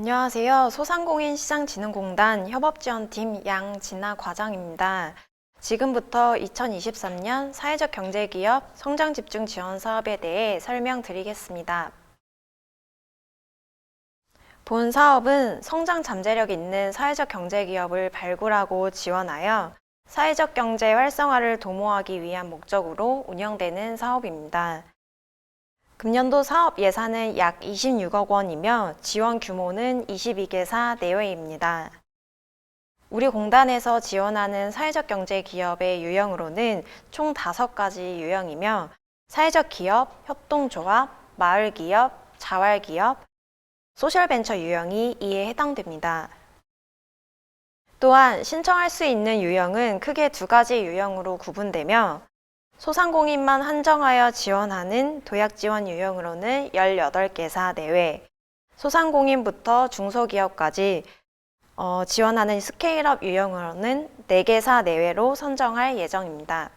안녕하세요. 소상공인 시장진흥공단 협업지원팀 양진아 과장입니다. 지금부터 2023년 사회적 경제기업 성장집중 지원 사업에 대해 설명드리겠습니다. 본 사업은 성장 잠재력 있는 사회적 경제기업을 발굴하고 지원하여 사회적 경제 활성화를 도모하기 위한 목적으로 운영되는 사업입니다. 금년도 사업 예산은 약 26억 원이며 지원 규모는 22개사 내외입니다. 우리 공단에서 지원하는 사회적 경제 기업의 유형으로는 총 5가지 유형이며 사회적 기업, 협동조합, 마을 기업, 자활 기업, 소셜 벤처 유형이 이에 해당됩니다. 또한 신청할 수 있는 유형은 크게 두 가지 유형으로 구분되며 소상공인만 한정하여 지원하는 도약 지원 유형으로는 18개사 내외, 소상공인부터 중소기업까지 어, 지원하는 스케일업 유형으로는 4개사 내외로 선정할 예정입니다.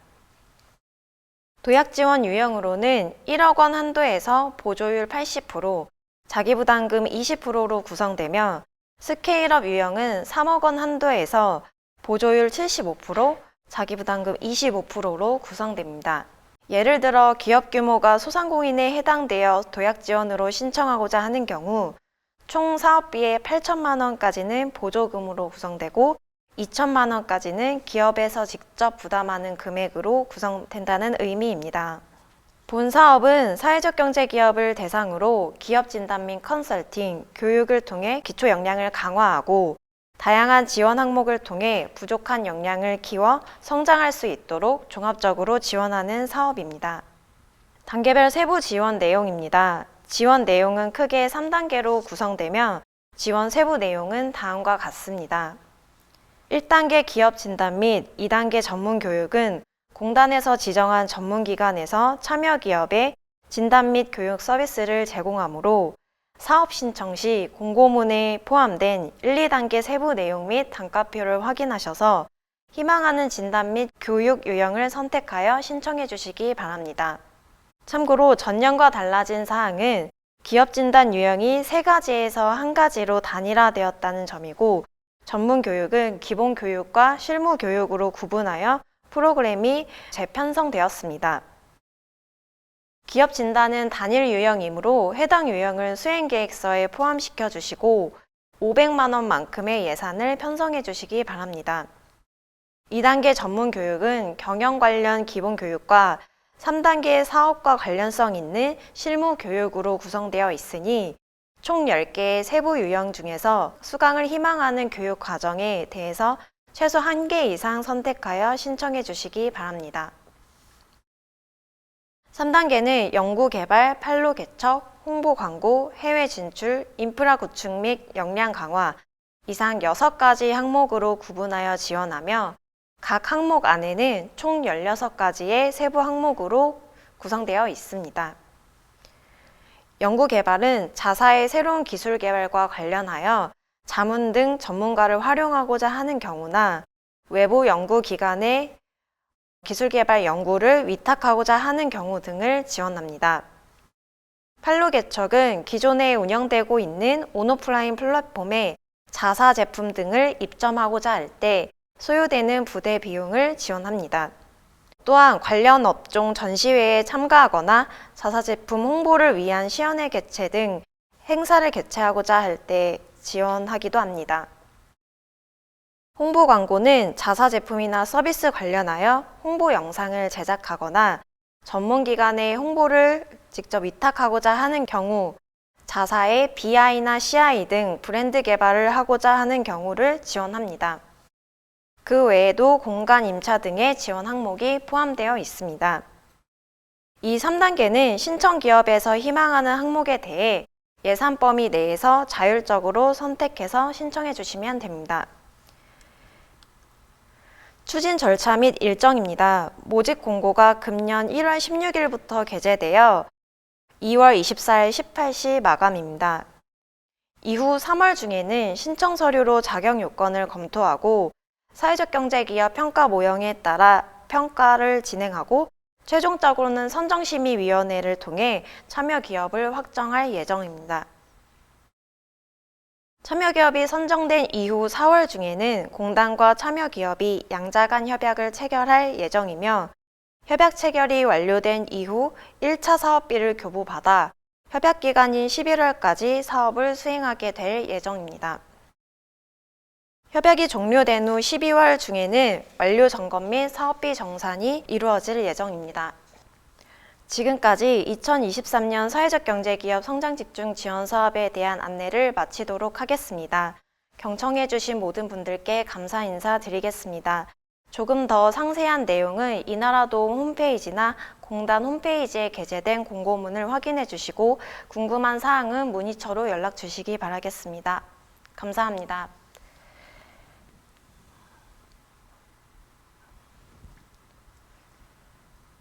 도약 지원 유형으로는 1억 원 한도에서 보조율 80%, 자기부담금 20%로 구성되며 스케일업 유형은 3억 원 한도에서 보조율 75%, 자기부담금 25%로 구성됩니다. 예를 들어 기업 규모가 소상공인에 해당되어 도약 지원으로 신청하고자 하는 경우 총 사업비의 8천만 원까지는 보조금으로 구성되고 2천만 원까지는 기업에서 직접 부담하는 금액으로 구성된다는 의미입니다. 본 사업은 사회적 경제 기업을 대상으로 기업 진단 및 컨설팅, 교육을 통해 기초 역량을 강화하고 다양한 지원 항목을 통해 부족한 역량을 키워 성장할 수 있도록 종합적으로 지원하는 사업입니다. 단계별 세부 지원 내용입니다. 지원 내용은 크게 3단계로 구성되며 지원 세부 내용은 다음과 같습니다. 1단계 기업 진단 및 2단계 전문 교육은 공단에서 지정한 전문기관에서 참여 기업에 진단 및 교육 서비스를 제공하므로 사업 신청 시 공고문에 포함된 1, 2단계 세부 내용 및 단가표를 확인하셔서 희망하는 진단 및 교육 유형을 선택하여 신청해 주시기 바랍니다. 참고로 전년과 달라진 사항은 기업 진단 유형이 세 가지에서 한 가지로 단일화되었다는 점이고 전문 교육은 기본 교육과 실무 교육으로 구분하여 프로그램이 재편성되었습니다. 기업 진단은 단일 유형이므로 해당 유형을 수행 계획서에 포함시켜 주시고 500만 원만큼의 예산을 편성해 주시기 바랍니다. 2단계 전문 교육은 경영 관련 기본 교육과 3단계 사업과 관련성 있는 실무 교육으로 구성되어 있으니 총 10개의 세부 유형 중에서 수강을 희망하는 교육 과정에 대해서 최소 1개 이상 선택하여 신청해 주시기 바랍니다. 3단계는 연구 개발, 판로 개척, 홍보 광고, 해외 진출, 인프라 구축 및 역량 강화 이상 6가지 항목으로 구분하여 지원하며 각 항목 안에는 총 16가지의 세부 항목으로 구성되어 있습니다. 연구 개발은 자사의 새로운 기술 개발과 관련하여 자문 등 전문가를 활용하고자 하는 경우나 외부 연구 기관의 기술 개발 연구를 위탁하고자 하는 경우 등을 지원합니다. 팔로 개척은 기존에 운영되고 있는 온오프라인 플랫폼에 자사 제품 등을 입점하고자 할 때 소요되는 부대 비용을 지원합니다. 또한 관련 업종 전시회에 참가하거나 자사 제품 홍보를 위한 시연회 개최 등 행사를 개최하고자 할 때 지원하기도 합니다. 홍보 광고는 자사 제품이나 서비스 관련하여 홍보 영상을 제작하거나 전문 기관에 홍보를 직접 위탁하고자 하는 경우 자사의 BI나 CI 등 브랜드 개발을 하고자 하는 경우를 지원합니다. 그 외에도 공간 임차 등의 지원 항목이 포함되어 있습니다. 이 3단계는 신청 기업에서 희망하는 항목에 대해 예산 범위 내에서 자율적으로 선택해서 신청해 주시면 됩니다. 추진 절차 및 일정입니다. 모집 공고가 금년 1월 16일부터 게재되어 2월 24일 18시 마감입니다. 이후 3월 중에는 신청 서류로 자격 요건을 검토하고 사회적 경제 기업 평가 모형에 따라 평가를 진행하고 최종적으로는 선정심의위원회를 통해 참여 기업을 확정할 예정입니다. 참여기업이 선정된 이후 4월 중에는 공단과 참여기업이 양자 간 협약을 체결할 예정이며 협약 체결이 완료된 이후 1차 사업비를 교부받아 협약 기간인 11월까지 사업을 수행하게 될 예정입니다. 협약이 종료된 후 12월 중에는 완료 점검 및 사업비 정산이 이루어질 예정입니다. 지금까지 2023년 사회적 경제기업 성장 집중 지원 사업에 대한 안내를 마치도록 하겠습니다. 경청해주신 모든 분들께 감사 인사 드리겠습니다. 조금 더 상세한 내용은 이나라도움 홈페이지나 공단 홈페이지에 게재된 공고문을 확인해 주시고 궁금한 사항은 문의처로 연락 주시기 바라겠습니다. 감사합니다.